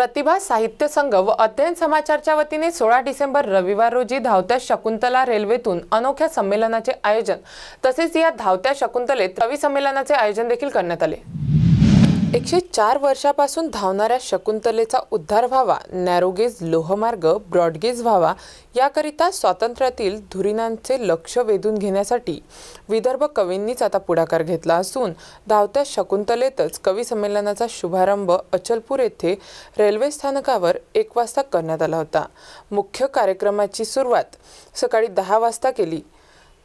प्रतिभा साहित्य संघ व अध्ययन समाचारच्या वतीने सोळा डिसेंबर रविवार रोजी धावत्या शकुंतला रेल्वेतून अनोख्या संमेलनाचे आयोजन तसेच या धावत्या शकुंतलेत कवी संमेलनाचे आयोजन देखील करण्यात आले. एकशे चार वर्षापासून धावणाऱ्या शकुंतलेचा उद्धार व्हावा नॅरोगेज लोहमार्ग ब्रॉडगेज व्हावा याकरिता स्वातंत्र्यातील धुरिणांचे लक्ष वेधून घेण्यासाठी विदर्भ कवींनीच आता पुढाकार घेतला असून धावत्या शकुंतलेतच कवी संमेलनाचा शुभारंभ अचलपूर येथे रेल्वे स्थानकावर एक वाजता करण्यात आला होता. मुख्य कार्यक्रमाची सुरुवात सकाळी दहा वाजता केली.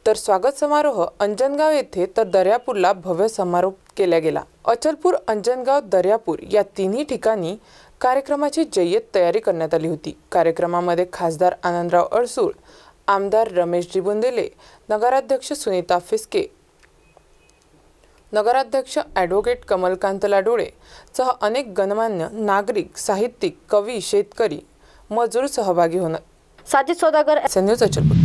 तर स्वागत समारोह अंजनगाव येथे तर दर्यापूरला भव्य समारोप केला गेला. अचलपूर अंजनगाव दर्यापूर या तिन्ही ठिकाणी कार्यक्रमाची जय्यत तयारी करण्यात आली होती. कार्यक्रमामध्ये खासदार आनंदराव अडसूळ आमदार रमेशजी बुंदेले नगराध्यक्ष सुनीता फिसके नगराध्यक्ष ॲडव्होकेट कमलकांत लाडोळे सह अनेक गणमान्य नागरिक साहित्यिक कवी शेतकरी मजूर सहभागी होणार. Sajid Saudagar S news Achalpur.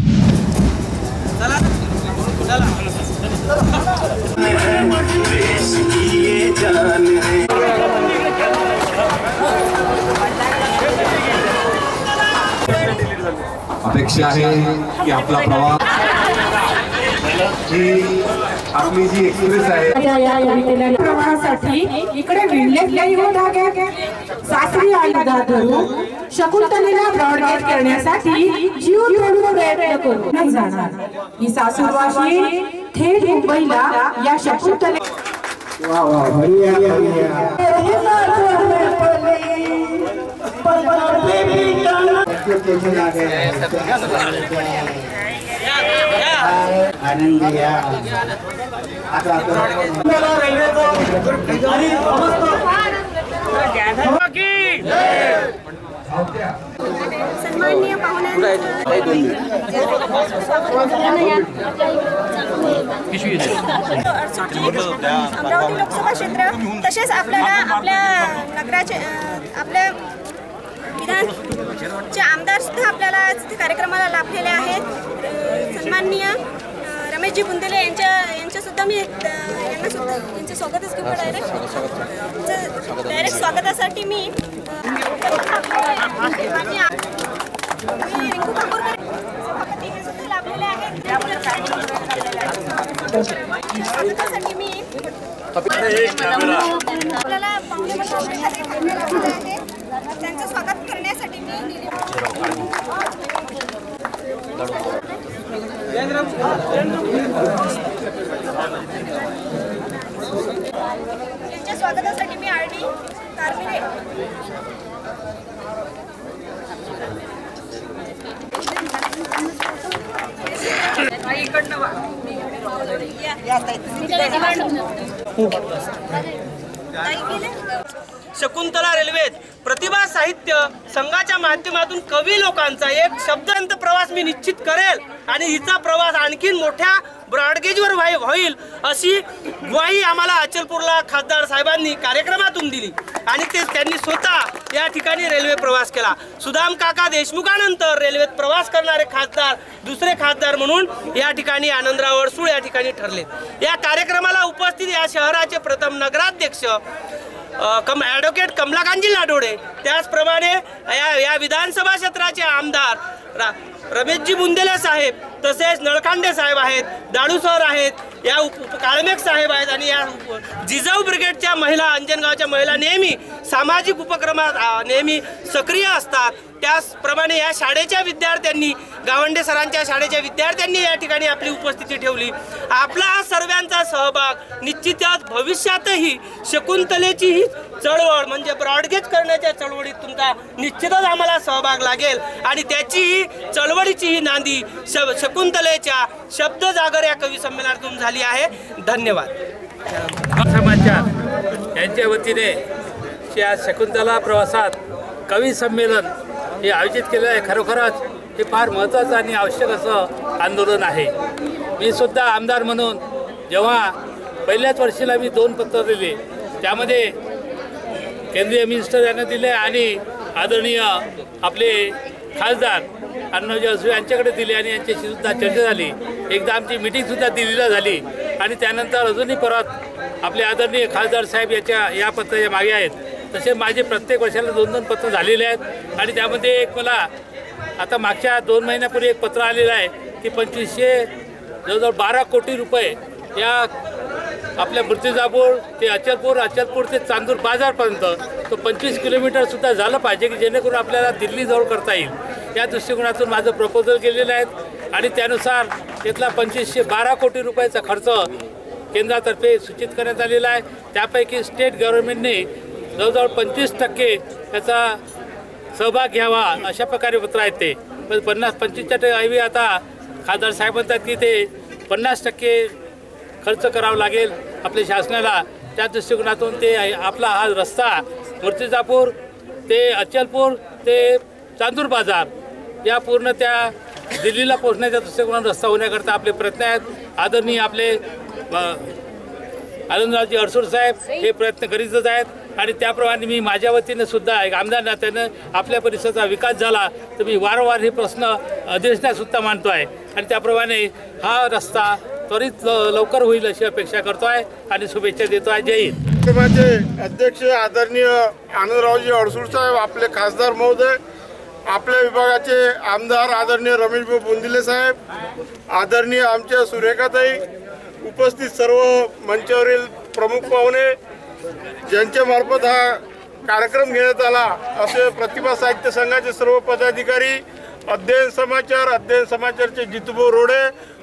अपेक्षा आहे की आपला प्रवास आपली जी एक्सप्रेस आहे प्रवाहासाठी इकडे विणलेच नाही हो धाग्या सासरी आली दा शकुंतलेला ब्रॉडगेट करण्यासाठी जीव तोडून प्रयत्न करू नाही जाणार ही सासूरवाशी थेट मुंबईला या शकुंतले वा वा बढिया बढिया आनंद घ्या आता सन्माननीय अमरावती लोकसभा क्षेत्र तसेच आपल्याला आपल्या नगराचे आपल्या विधानचे आमदार सुद्धा आपल्याला कार्यक्रमाला लाभलेले आहेत. सन्माननीय रमेशजी बुंदेले यांच्या यांच्या सुद्धा मी यांना सुद्धा यांचं स्वागतच घेऊ डायरेक्ट डायरेक्ट स्वागतासाठी मी रिंकू कापूरकर लाभलेले आपल्याला आहेत. त्यांचं स्वागत करण्यासाठी मी त्यांच्या स्वागतासाठी मी आर डी? शकुंतला रेल्वेत प्रतिभा साहित्य संघाच्या माध्यमातून कवी लोकांचा एक शब्दांत प्रवास मी निश्चित करेल. आणि हिचा प्रवास आणखीन मोठ्या ब्रॉडगेजवर व्हाई होईल अशी ग्वाही आम्हाला अचलपूरला खासदार साहेबांनी कार्यक्रमातून दिली. आणि ते त्यांनी स्वतः या ठिकाणी रेल्वे प्रवास केला. सुदाम काका देशमुखानंतर रेल्वेत प्रवास करणारे खासदार दुसरे खासदार म्हणून या ठिकाणी आनंदराव अडसूळ या ठिकाणी ठरले. या कार्यक्रमाला उपस्थित या शहराचे प्रथम नगराध्यक्ष कम ॲडव्होकेट कमलाकांतजी लाडोडे. त्याचप्रमाणे या या विधानसभा क्षेत्राचे आमदार रा रमेशजी बुंदेले साहेब तसेच नळकांडे साहेब आहेत दाडू सर आहेत या उप काळमेघ साहेब आहेत आणि या उप- जिजाऊ ब्रिगेडच्या महिला अंजनगावच्या महिला नेहमी सामाजिक उपक्रमात नेहमी सक्रिय असतात. त्याचप्रमाणे या शाळेच्या विद्यार्थ्यांनी गावंडे सरांच्या शाळेच्या विद्यार्थ्यांनी या ठिकाणी आपली उपस्थिती ठेवली. आपला हा सर्वांचा सहभाग निश्चितच भविष्यातही शकुंतलेची ही चळवळ म्हणजे ब्रॉडगेज करण्याच्या चळवळीत तुमचा निश्चितच आम्हाला सहभाग लागेल आणि त्याचीही ही चळवळीची ही नांदी श शकुंतलेच्या शब्द जागर या कवी संमेलनातून झाली आहे. धन्यवाद. समाचार. यांच्या वतीने या शकुंतला प्रवासात कवी संमेलन हे आयोजित केलं आहे. खरोखरच हे फार महत्त्वाचं आणि आवश्यक असं आंदोलन आहे. मी सुद्धा आमदार म्हणून जेव्हा पहिल्याच वर्षीला मी दोन पत्र दिले त्यामध्ये केंद्रीय मिनिस्टर यांना दिले आणि आदरणीय आपले खासदार अण्णाजी असू यांच्याकडे दिले आणि यांच्याशी सुद्धा चर्चा झाली. एकदा आमची मिटिंगसुद्धा दिल्लीला झाली. आणि त्यानंतर अजूनही परत आपले आदरणीय खासदार साहेब याच्या या पत्राच्या मागे आहेत. तसे माझे प्रत्येक वर्षाला दोन दोन पत्र झालेले आहेत. आणि त्यामध्ये एक मला आता मागच्या दोन महिन्यापूर्वी एक पत्र आलेलं आहे की पंचवीसशे जवळजवळ बारा कोटी रुपये या आपल्या मूर्तिजापूर ते अचलपूर अचलपूर ते चांदूर बाजारपर्यंत तो पंचवीस किलोमीटरसुद्धा झालं पाहिजे की जेणेकरून आपल्याला दिल्लीजवळ करता येईल. या दृष्टिकोनातून माझं प्रपोजल केलेलं आहे आणि त्यानुसार त्यातला पंचवीसशे बारा कोटी रुपयाचा खर्च केंद्रातर्फे सूचित करण्यात आलेला आहे. त्यापैकी स्टेट गव्हर्नमेंटने जवळजवळ पंचवीस टक्के त्याचा सहभाग घ्यावा अशा प्रकारे पत्र आहेत ते. पण पन्नास पंचवीसच्या ऐवजी आता खासदार साहेब म्हणतात की ते पन्नास टक्के खर्च करावा लागेल आपल्या शासनाला. त्या दृष्टिकोनातून ते आपला हा रस्ता मूर्तिजापूर ते अचलपूर ते चांदूर बाजार या पूर्ण त्या दिल्लीला पोहोचण्याच्या दृष्टिकोनातून रस्ता होण्याकरता आपले प्रयत्न आहेत. आदरणीय आपले आनंदरावजी अडसूर साहेब हे प्रयत्न करीतच आहेत. आणि त्याप्रमाणे मी माझ्या वतीनं सुद्धा एक आमदार नात्यानं आपल्या परिसराचा विकास झाला तर मी वारंवार हे प्रश्न अधिवेशनात सुद्धा मानतो आहे आणि त्याप्रमाणे हा रस्ता त्वरित ल- लवकर होईल अशी अपेक्षा करतो आहे आणि शुभेच्छा देतो आहे जय हिंद. माझे अध्यक्ष आदरणीय आनंदरावजी अडसूळ साहेब आपले खासदार महोदय आपल्या विभागाचे आमदार आदरणीय रमेशभाऊ बोंदिले साहेब आदरणीय आमच्या सुरेखाताई उपस्थित सर्व मंचावरील प्रमुख पाहुणे ज्यांच्या मार्फत हा कार्यक्रम घेण्यात आला असे प्रतिभा साहित्य संघाचे सर्व पदाधिकारी अध्ययन समाचार अध्ययन समाचारचे जितुभाऊ रोडे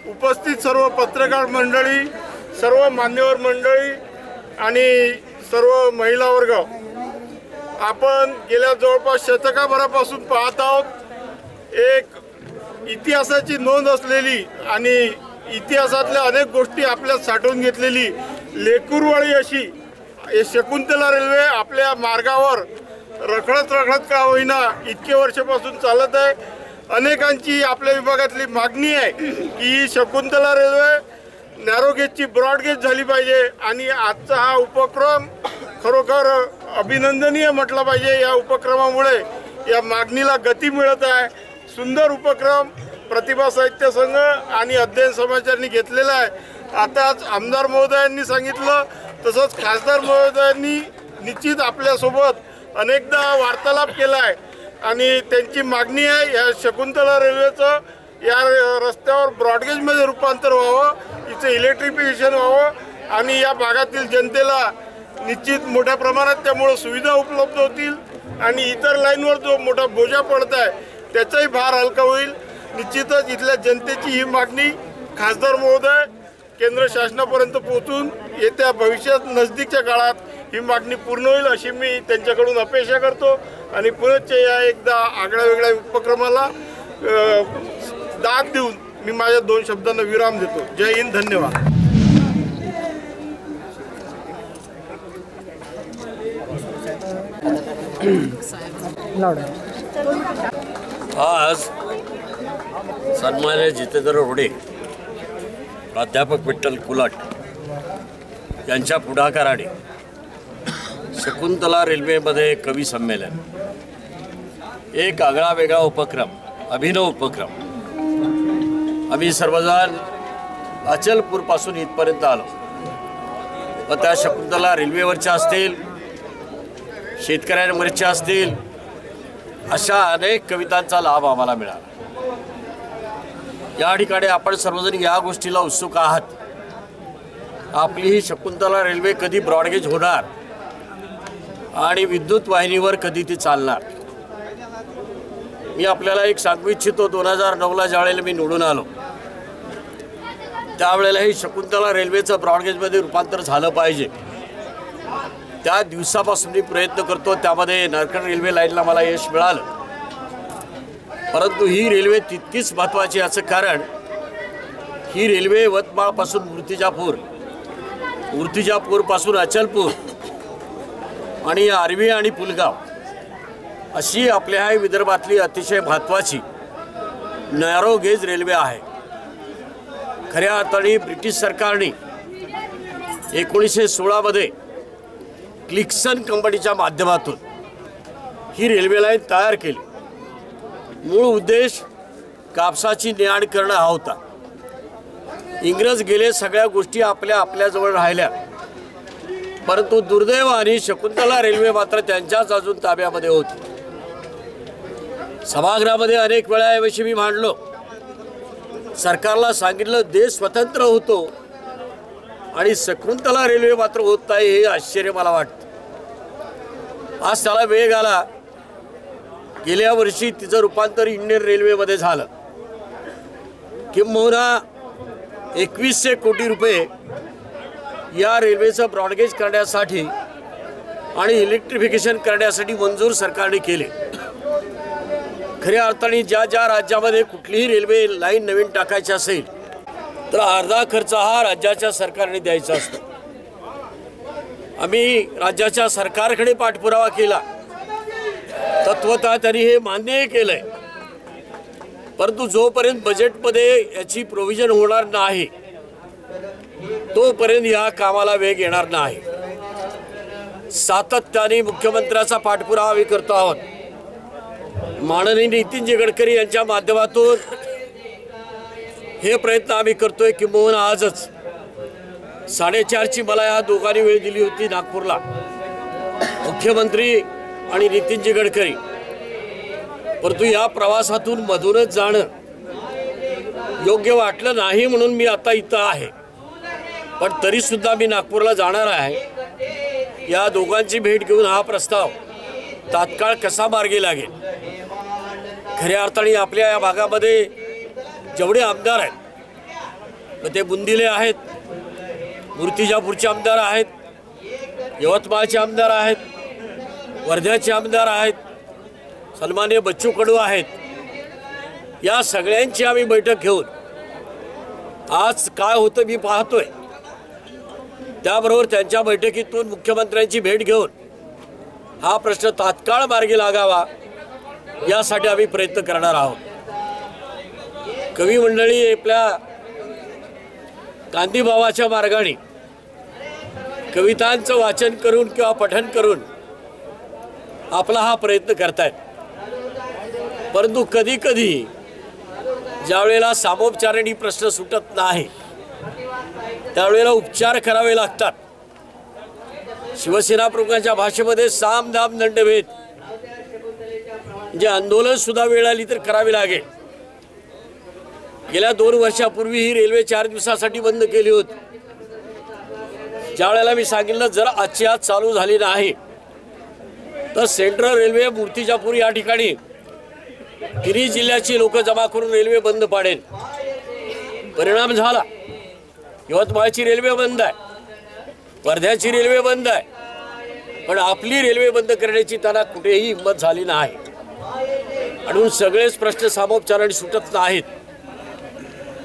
उपस्थित सर्व पत्रकार मंडळी सर्व मान्यवर मंडळी आणि सर्व महिला वर्ग आपण गेल्या जवळपास शतकाभरापासून पाहत आहोत एक इतिहासाची नोंद असलेली आणि इतिहासातल्या अनेक गोष्टी आपल्यात साठवून घेतलेली लेकुरवाळी अशी हे शकुंतला रेल्वे आपल्या मार्गावर रखडत रखडत का होईना इतके वर्षापासून चालत आहे. अनेकांची आपल्या विभागातली मागणी आहे की ही शकुंतला रेल्वे नॅरो गेजची ब्रॉड गेज झाली पाहिजे आणि आजचा हा उपक्रम खरोखर अभिनंदनीय म्हटला पाहिजे या उपक्रमामुळे. या मागणीला गती मिळत आहे. सुंदर उपक्रम प्रतिभा साहित्य संघ आणि अध्ययन समाजांनी घेतलेला आहे. आताच आमदार महोदयांनी सांगितलं तसंच खासदार महोदयांनी निश्चित आपल्यासोबत अनेकदा वार्तालाप केला आहे. आणि त्यांची मागणी आहे या शकुंतला रेल्वेचं या रस्त्यावर ब्रॉडगेजमध्ये रूपांतर व्हावं इथं इलेक्ट्रिफिकेशन व्हावं आणि या भागातील जनतेला निश्चित मोठ्या प्रमाणात त्यामुळं सुविधा उपलब्ध होतील आणि इतर लाईनवर जो मोठा बोजा पडत आहे त्याचाही भार हलका होईल. निश्चितच इथल्या जनतेची ही मागणी खासदार महोदय केंद्र शासनापर्यंत पोहोचून येत्या भविष्यात नजदीकच्या काळात ही मागणी पूर्ण होईल अशी मी त्यांच्याकडून अपेक्षा करतो. आणि पुनश्च या एकदा आगळ्या वेगळ्या उपक्रमाला दाद देऊन मी माझ्या दोन शब्दांना विराम देतो. जय हिंद धन्यवाद. आज सन्मान्य जितेंद्र रोडे प्राध्यापक विठ्ठल कुलाट यांच्या पुढाकाराने शकुंतला रेल्वेमध्ये कवी संमेलन. एक आगळा वेगळा उपक्रम अभिनव उपक्रम. आम्ही सर्वजण अचलपूरपासून इथपर्यंत आलो. व त्या शकुंतला रेल्वेवरच्या असतील शेतकऱ्यांवरच्या असतील अशा अनेक कवितांचा लाभ आम्हाला मिळाला. या ठिकाणी आपण सर्वजण या गोष्टीला उत्सुक आहात. आपली ही शकुंतला रेल्वे कधी ब्रॉडगेज होणार आणि विद्युत वाहिनीवर कधी ती चालणार? मी आपल्याला एक सांगू इच्छितो दोन हजार नऊला ज्यावेळेला मी निवडून आलो त्यावेळेलाही शकुंतला रेल्वेचं ब्रॉडगेजमध्ये रूपांतर झालं पाहिजे. त्या दिवसापासून मी प्रयत्न करतो त्यामध्ये नरकड रेल्वे लाईनला मला यश मिळालं. परंतु ही रेल्वे तितकीच महत्त्वाची याचं कारण ही रेल्वे यवतमाळपासून मूर्तिजापूर मूर्तिजापूरपासून अचलपूर आणि आर्वी आणि पुलगाव अशी आपल्या विदर्भातली अतिशय महत्त्वाची नॅरो गेज रेल्वे आहे. खऱ्या अर्थाने ब्रिटिश सरकारने एकोणीसशे सोळामध्ये क्लिक्सन कंपनीच्या माध्यमातून ही रेल्वे लाईन तयार केली. मूळ उद्देश कापसाची ने आण करणं हा होता. इंग्रज गेले सगळ्या गोष्टी आपल्या आपल्याजवळ राहिल्या. परंतु दुर्दैव आणि शकुंतला रेल्वे मात्र त्यांच्याच अजून ताब्यामध्ये होती. सभागृहामध्ये अनेक वेळा याविषयी मी मांडलो. सरकारला सांगितलं देश स्वतंत्र होतो आणि शकुंतला रेल्वे मात्र होत नाही हे आश्चर्य मला वाटतं. आज त्याला वेग आला. गेल्या वर्षी तिचं रूपांतर इंडियन रेल्वेमध्ये झालं. किंबहुना एकवीसशे कोटी रुपये या रेल्वेचं ब्रॉडगेज करण्यासाठी आणि इलेक्ट्रिफिकेशन करण्यासाठी मंजूर सरकारने केले. खऱ्या अर्थाने ज्या ज्या राज्यामध्ये कुठलीही रेल्वे लाईन नवीन टाकायची असेल तर अर्धा खर्च हा राज्याच्या सरकारने द्यायचा असतो. आम्ही राज्याच्या सरकारकडे पाठपुरावा केला तत्वतः त्यांनी हे मान्य केलंय. परंतु जोपर्यंत बजेटमध्ये याची प्रोव्हिजन होणार नाही तोपर्यंत या कामाला वेग येणार नाही. सातत्याने मुख्यमंत्र्याचा पाठपुरावा आम्ही करतो आहोत. माननीय नितीनजी गडकरी यांच्या माध्यमातून हे प्रयत्न आम्ही करतोय किंबहुना आजच साडेचारची मला या दोघांनी वेळ दिली होती नागपूरला. मुख्यमंत्री आणि नितीनजी गडकरी. परंतु या प्रवासातून मधूनच जाणं योग्य वाटलं नाही म्हणून मी आता इथं आहे. पण तरीसुद्धा मी नागपूरला जाणार आहे. या दोघांची भेट घेऊन हा प्रस्ताव तात्काळ कसा मार्गी लागेल? खऱ्या अर्थाने आपल्या या भागामध्ये जेवढे आमदार आहेत मग ते बुंदिले आहेत मूर्तिजापूरचे आमदार आहेत यवतमाळचे आमदार आहेत वर्ध्याचे आमदार आहेत सन्मान्य बच्चू कडू आहेत. या सगळ्यांची आम्ही बैठक घेऊन आज काय होतं मी पाहतोय. त्याबरोबर त्यांच्या बैठकीतून मुख्यमंत्र्यांची भेट घेऊन हा प्रश्न तात्काळ मार्गी लागावा यासाठी आम्ही प्रयत्न करणार आहोत. कवी मंडळी आपल्या गांधीभावाच्या मार्गाने कवितांचं वाचन करून किंवा पठन करून आपला हा प्रयत्न करतायत. परंतु कधी कधी ज्यावेळेला सामोपचारणी प्रश्न सुटत नाही त्यावेळेला उपचार करावे लागतात. शिवसेना प्रमुखांच्या भाषेमध्ये साम दाम दंडभेद. जे आंदोलन सुद्धा वेळ आली तर करावी लागेल. गेल्या दोन वर्षापूर्वी ही रेल्वे चार दिवसासाठी बंद केली होती. ज्या वेळेला मी सांगितलं जर आजची आज चालू झाली नाही तर सेंट्रल रेल्वे मूर्तिजापूर या ठिकाणी तिन्ही जिल्ह्याची लोक जमा करून रेल्वे बंद पाडेल. परिणाम झाला. यवतमाळची रेल्वे बंद आहे. वर्ध्याची रेल्वे बंद आहे. पण आपली रेल्वे बंद करण्याची त्यांना कुठेही हिंमत झाली नाही. म्हणून सगळेच प्रश्न सामोपचाराने सुटत नाहीत.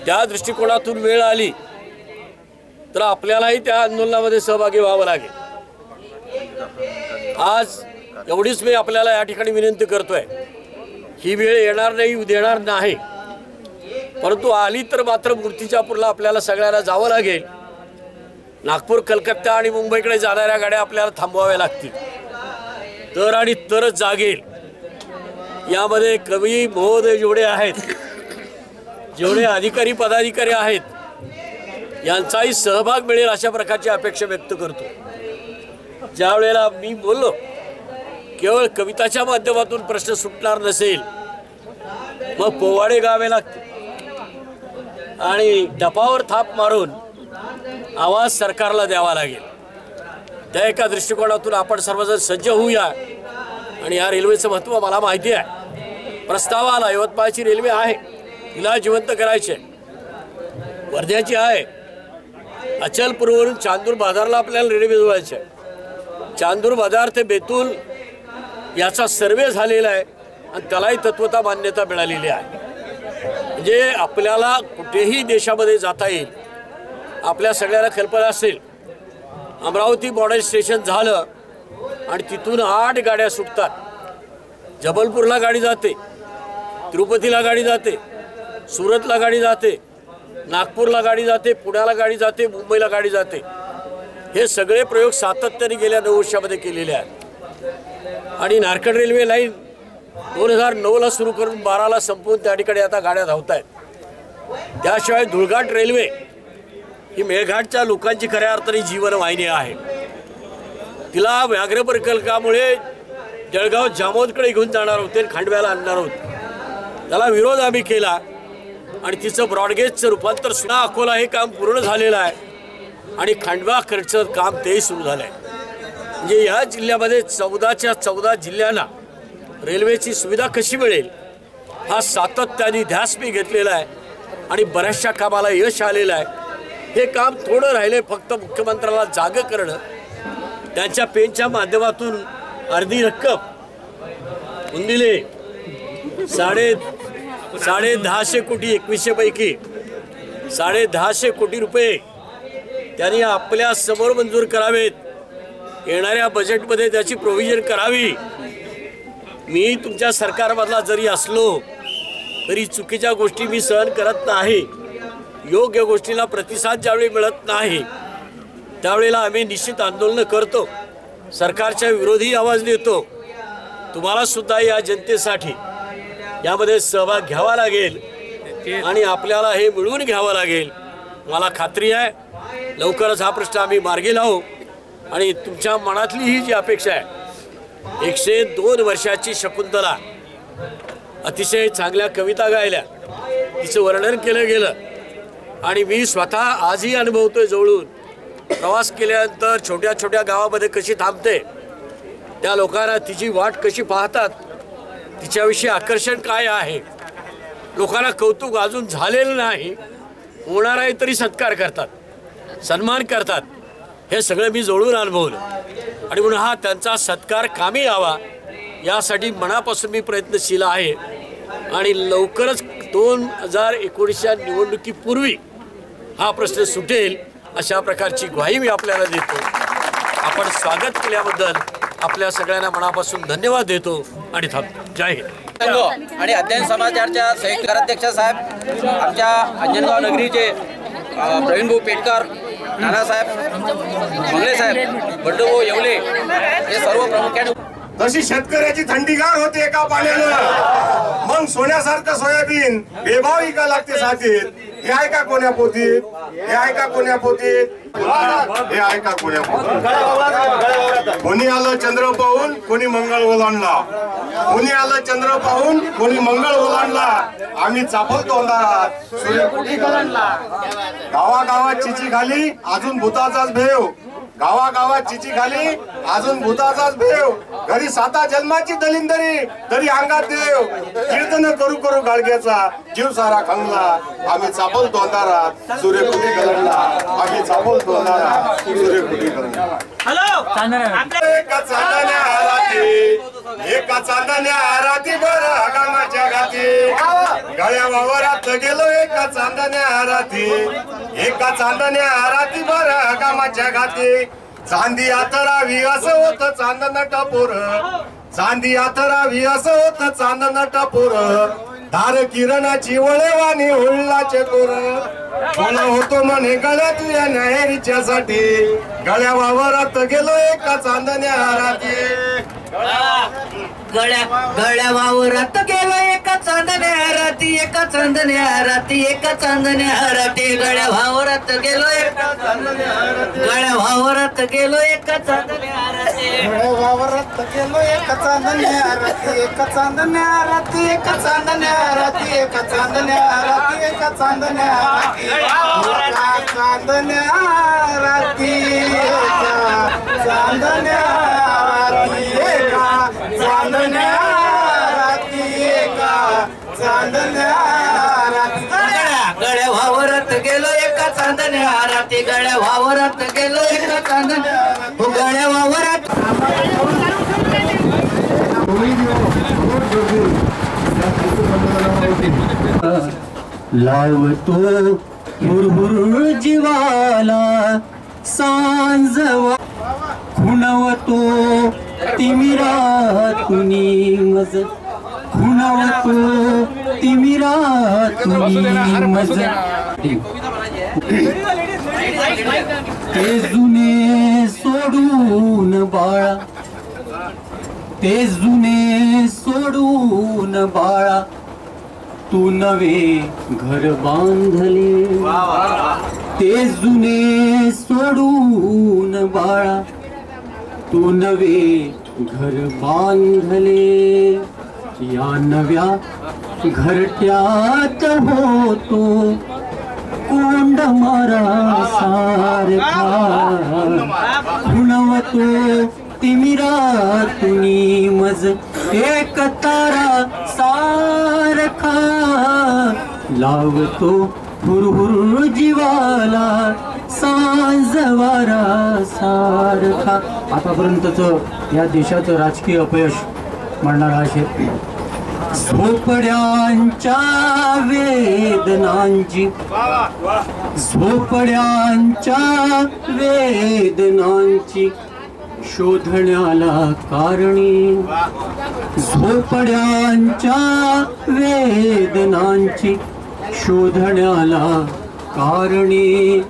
त्या दृष्टिकोनातून वेळ आली तर आपल्यालाही त्या आंदोलनामध्ये सहभागी व्हावं लागेल. आज एवढीच मी आपल्याला या ठिकाणी विनंती करतोय. ही वेळ येणार नाही देणार नाही. परंतु आली तर मात्र मूर्तिजापूरला आपल्याला सगळ्यांना जावं लागेल. नागपूर कलकत्ता आणि मुंबईकडे जाणाऱ्या गाड्या आपल्याला थांबवाव्या लागतील. तर आणि तरच जागेल. यामध्ये कवी महोदय जेवढे आहेत जेवढे अधिकारी पदाधिकारी आहेत यांचाही सहभाग मिळेल अशा प्रकारची अपेक्षा व्यक्त करतो. ज्या वेळेला मी बोललो केवळ कविताच्या माध्यमातून प्रश्न सुटणार नसेल मग पोवाडे गावे लागतील. आणि डपावर थाप मारून आवाज सरकारला द्यावा लागेल. त्या एका दृष्टिकोनातून आपण सर्वजण सज्ज होऊया. आणि या रेल्वेचं महत्त्व मला माहिती आहे. प्रस्ताव आला यवतमाळची रेल्वे आहे. तिला जिवंत करायचे. वर्ध्याची आहे. अचलपूरवरून चांदूर बाजारला आपल्याला रेल्वे जोडायचे आहे चांदूर बाजार ते बेतूल याचा सर्वे झालेला आहे. आणि त्यालाही तत्वता मान्यता मिळालेली आहे. म्हणजे आपल्याला कुठेही देशामध्ये जाता येईल. आपल्या सगळ्याला कल्पना असेल. अमरावती बॉर्डर स्टेशन झालं आणि तिथून आठ गाड्या सुटतात. जबलपूरला गाडी जाते तिरुपतीला गाडी जाते सुरतला गाडी जाते नागपूरला गाडी जाते पुण्याला गाडी जाते मुंबईला गाडी जाते. हे सगळे प्रयोग सातत्याने गेल्या नऊ वर्षामध्ये केलेले आहेत. आणि नारकड रेल्वे लाईन दोन हजार नऊला सुरू करून बाराला संपवून त्या ठिकाणी आता गाड्या धावत आहेत त्याशिवाय धुळघाट रेल्वे ही मेळघाटच्या लोकांची खऱ्या अर्थाने जीवनवाहिनी आहे. तिला व्याघ्र प्रकल्पामुळे जळगाव जामोदकडे घेऊन जाणार होते खांडव्याला आणणार होते. त्याला विरोध आम्ही केला आणि तिचं ब्रॉडगेजचं रूपांतर सुद्धा अकोला हे काम पूर्ण झालेलं आहे आणि खांडवा खर्चचं काम तेही सुरू झालं आहे म्हणजे या जिल्ह्यामध्ये चौदाच्या चौदा जिल्ह्यांना रेल्वेची सुविधा कशी मिळेल? हा सातत्याने ध्यास मी घेतलेला आहे आणि बऱ्याचशा कामाला यश आलेलं आहे. हे काम थोडं राहिले फक्त मुख्यमंत्र्याला जागं करणं. त्यांच्या पेनच्या माध्यमातून अर्धी रक्कम उंदिले साडे साडे दहाशे कोटी एकवीसशेपैकी साडे दहाशे कोटी रुपये त्यांनी आपल्यासमोर मंजूर करावेत. येणाऱ्या बजेटमध्ये त्याची प्रोव्हिजन करावी. मी तुमच्या सरकारमधला जरी असलो तरी चुकीच्या गोष्टी मी सहन करत नाही. योग्य गोष्टीला प्रतिसाद ज्यावेळी मिळत नाही त्यावेळेला आम्ही निश्चित आंदोलनं करतो. सरकारच्या विरोधी आवाज देतो. तुम्हाला सुद्धा या जनतेसाठी यामध्ये सहभाग घ्यावा लागेल आणि आपल्याला हे मिळवून घ्यावं लागेल. मला खात्री आहे लवकरच हा प्रश्न आम्ही मार्गी लावू आणि तुमच्या मनातली ही जी अपेक्षा आहे एकशे दोन वर्षाची शकुंतला. अतिशय चांगल्या कविता गायल्या. तिचं वर्णन केलं गेलं. आणि मी स्वतः आजही अनुभवतोय जवळून. प्रवास केल्यानंतर छोट्या छोट्या गावामध्ये कशी थांबते त्या लोकांना तिची वाट कशी पाहतात तिच्याविषयी आकर्षण काय आहे? लोकांना कौतुक अजून झालेलं नाही. होणार आहे तरी सत्कार करतात सन्मान करतात. हे सगळं मी जवळून अनुभवलं. आणि म्हणून हा त्यांचा सत्कार कामी यावा यासाठी मनापासून मी प्रयत्नशील आहे. आणि लवकरच दोन हजार एकोणीसच्या निवडणुकीपूर्वी हा प्रश्न सुटेल अशा प्रकारची ग्वाही मी आपल्याला देतो. आपण स्वागत केल्याबद्दल आपल्या सगळ्यांना मनापासून धन्यवाद देतो आणि थांबतो जय हिंद. आणि अध्ययन समाजाच्या संयुक्त अध्यक्ष साहेब आमच्या अंजनगाव नगरीचे प्रवीण भाऊ पेटकर नानासाहेब मंगले साहेब बंडूभाऊ येवले हे सर्व प्रामुख्याने तशी शेतकऱ्याची थंडीगार होते एका पाण्यानं. मग सोन्यासारखं सोयाबीन बेभाव इका लागते साथीत? हे आहे का कोण्या पोतीत हे आहे का कोण्या पोतीत हे आहे का कोण्या पोतीत कोणी आलं चंद्र पाहून कोणी मंगळ ओलांडला कोणी आलं चंद्र पाहून कोणी मंगळ ओलांडला आम्ही चापलतो अंधारात. सूर्यकुटी कलंडला गावागावात चिची खाली अजून भूताचाच भेव. गावागावात चिची खाली. अजून भूताचाच भेव. घरी साता जन्माची दलिंदरी. तरी अंगात देव. कीर्तन करू करू गाडग्याचा. जीव सारा खंगला. आम्ही चापल तोंडारात. सूर्यकुटी गलंडला आम्ही चापल तोंडारात. सूर्यकुटी गलंडला हॅलो! एका चांदण्या आराती एका बर हगामाच्या घाती. गळ्या वावरात गेलो एका चांदण्या आराती. एका चांदण्या आराती बर हगामाच्या घाती. चांदी आतरावी असं होत चांदन टपोर. चांदी आतरावी असं होत चांदन टपोर. धार किरणाची वळेवानी हुल्लाचे कोर. मला होतो म्हणे गळ्यात या न्यायरीच्यासाठी. गळ्या वावरात गेलो एका चांदण्या राती गळ्या गळ्या वावरात गेलो एका चांदण्या राती एका चांदण्या राती एका चांदण्या राती गळ्या वावरात गेलो एका गळ्या वावरात गेलो एका चांदण्या राती वावरात गेलो एका चांदण्या राती एका चांदण्या राती एका चांदण्या राती एका चांदण्या राती एका चांदण्या राती चांदण्या राती एका चांदण्या चांदण्या राती एका चांदण्या राती गळ्या गळ्या वावरात गेलो एका चांदण्या राती गळ्या वावरात गेलो एका चांदण्या हो गळ्या वावरात. लावतो हुरहुर जीवाला सांजवा. खुणवतो तिमिरा तुनी मज खुणवतो तिमिरा तुनी मज ते जुने सोडून बाळा. ते जुने सोडून बाळा. तू नवे घर बांधले. ते जुने सोडून बाळा. तू नवे घर बांधले या नव्या घरट्यात होतो. कोंड मारा सारखा खुणवतो तिमिरातुनी मज एक तारा सारखा लावतो हुरहुर जीवाला सांजवारा सारखा. आतापर्यंतच या देशाचं राजकीय अपयश म्हणणार हा शेतकरी झोपड्यांच्या वेदनांची झोपड्यांच्या वेदनांची शोधण्याला कारणी. झोपड्यांच्या वेदनांची शोधण्याला कारणी.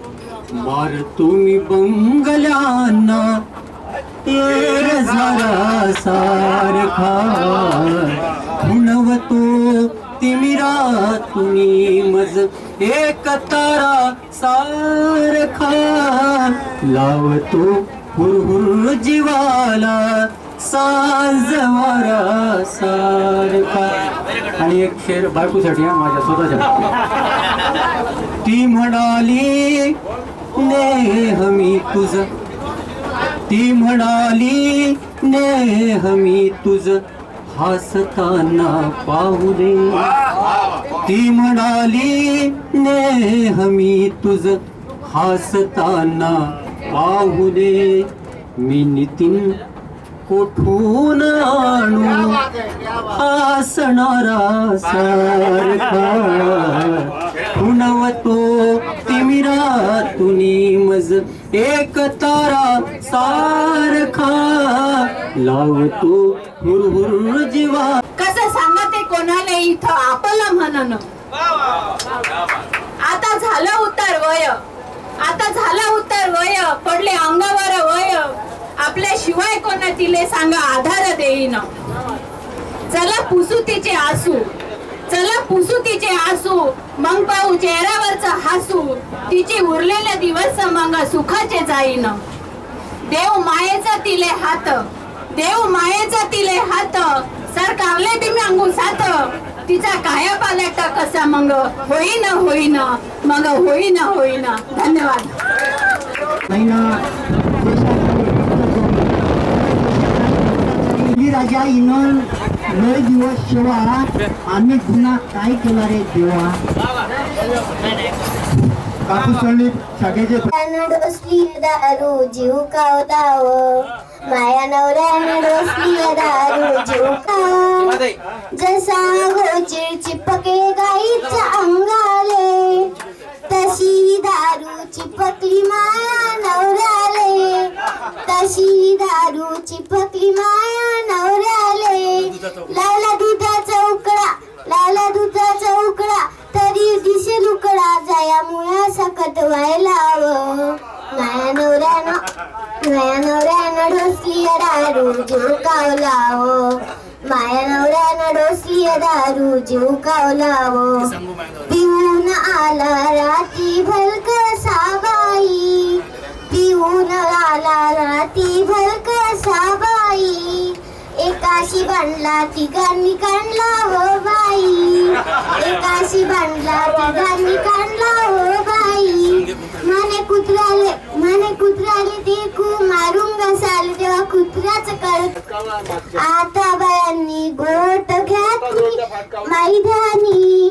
मार तुम्ही बंगल्यांना जरा झाला सारखा खुणवतो तिमिरा तुम्ही मज एक तारा सारखा लावतो हुरहुर जीवाला साजवारा सारखा आणि एक शेर बायकोसाठी माझ्या स्वतःच्या. ती म्हणाली नेहमी तुझ. ती म्हणाली नेहमी तुझ. हसताना पाहू दे. ती म्हणाली नेहमी तुझ. हसताना पाहू दे. मी नितीन कोठून आणू? हसणारा सारखा. एक तारा सारखा लावतो हुरहुर जीवा. कसं सांगते कोणाला इथं? आपलं म्हणन आता झालं उतर वय. आता झालं उतर वय. पडले अंगावर वय. आपल्या शिवाय कोणा तिले सांगा आधार देईन. चला पुसू तिचे आसू. चला पुसू तिचे आसू. मग पाहू चेहऱ्यावरच हसू. तिचे उरलेले दिवस मग सुखाचे जाईन. देव मायेचा तिले हात. देव मायेचा तिले हात. सरकारले ती मागू साथ तिचा काया पालट कसा मग? होईन होईन. मग होईन होईन. धन्यवाद. राजा इनोन लय दिवस शेवा. आम्ही गुन्हा काय केला रे देवा? दारू जीव कावताव माया नवऱ्यानं दारू जीव काव जसा गोचिड चिपके गाईच्या अंगाले तशी दारू चिपकली माया नवऱ्याले. तशी दारू चिपकली माया नवऱ्याले. लावला दुधाचा उकडा लावला दुधाचा उकडा तरी दिसेल उकडा जाया मुळा सकत व्हायला हवं. माया नवऱ्यानं माया नवऱ्यानं ढोसली दारू जीव कावला हो. माया नवऱ्यानं ढोसली दारू जीव कावला हो. बांधला तिघांनी काढला हो बाई. एकाशी बांधला तिघांनी काढला हो बाई. माने कुत्र्याले माने कुत्र्याले देखू मारून घसाल तेव्हा कुत्र्याच कळत. आता बायांनी गोट घातली मैदानी.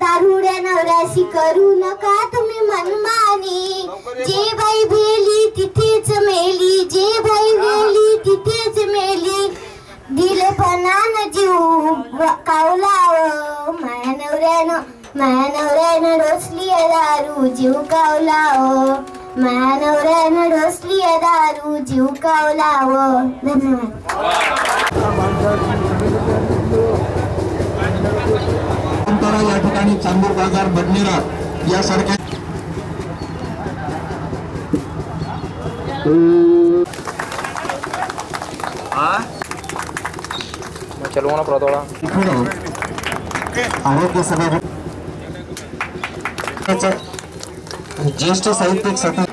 दारुड्या नवऱ्याशी करू नका तुम्ही मनमानी. जे बाई भेली तिथेच मेली जे बाई भेली तिथेच मेली. दिले पणान जीव कावलाव माया नवऱ्यानं माया नवऱ्यानं डोसली दारू जीव कावलाव माया नवऱ्यानं डोसली दारू जीव कावलाव. धन्यवाद. या ठिकाणी चांदूर बाजार बडनेरा यासारख्या इकडं आरोग्य सभा ज्येष्ठ साहित्यिक सती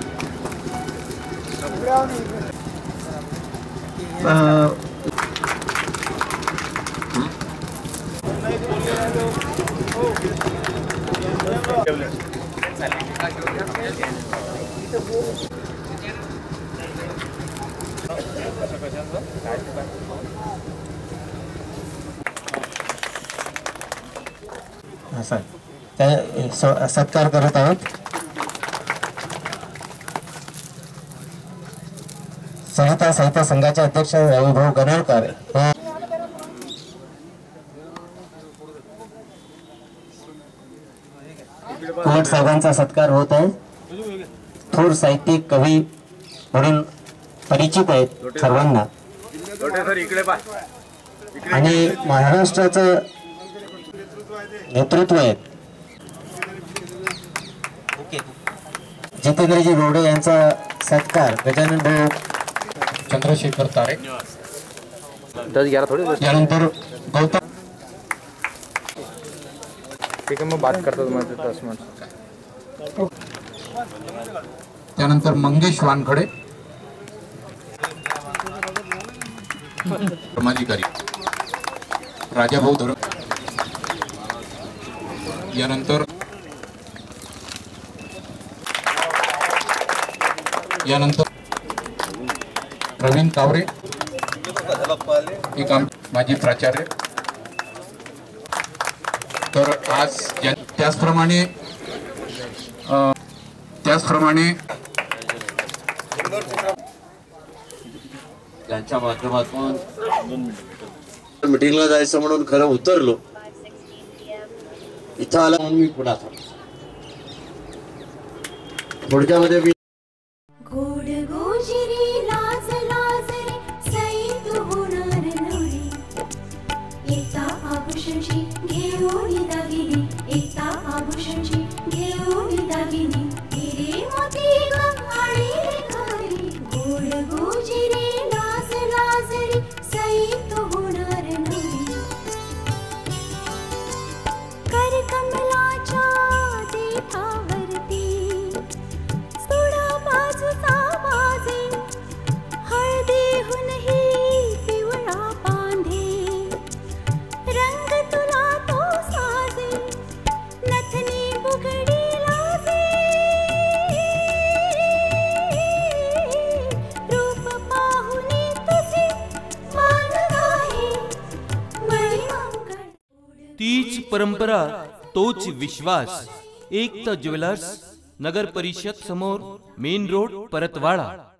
सत्कार करत आहोत. सहिता साहित्य संघाचे अध्यक्ष रविभाऊ गणळकर हे कोट साहेबांचा सत्कार होत आहे. थोर साहित्यिक कवी म्हणून परिचित आहेत सर्वांना. आणि महाराष्ट्राचं नेतृत्व आहे जितेंद्रजी रोडे यांचा सत्कार गजानन भाऊ चंद्रशेखर तारे. यानंतर गौतम ठीक आहे मग बात करतो तुम्हाला दस मिनिट। त्यानंतर मंगेश वानखडे. धर्माधिकारी. राजाभाऊ धर्म यानंतर यानंतर प्रवीण कावरे एक आम माजी प्राचार्य. तर आज त्याचप्रमाणे अ, त्याचप्रमाणे त्यांच्या माध्यमातून मिटिंगला जायचं म्हणून खरं उतरलो. इथं आला म्हणून मी पुन्हा थांबलो. थोडक्यामध्ये मी तोच विश्वास एकता ज्वेलर्स नगर परिषद समोर मेन रोड परतवाडा.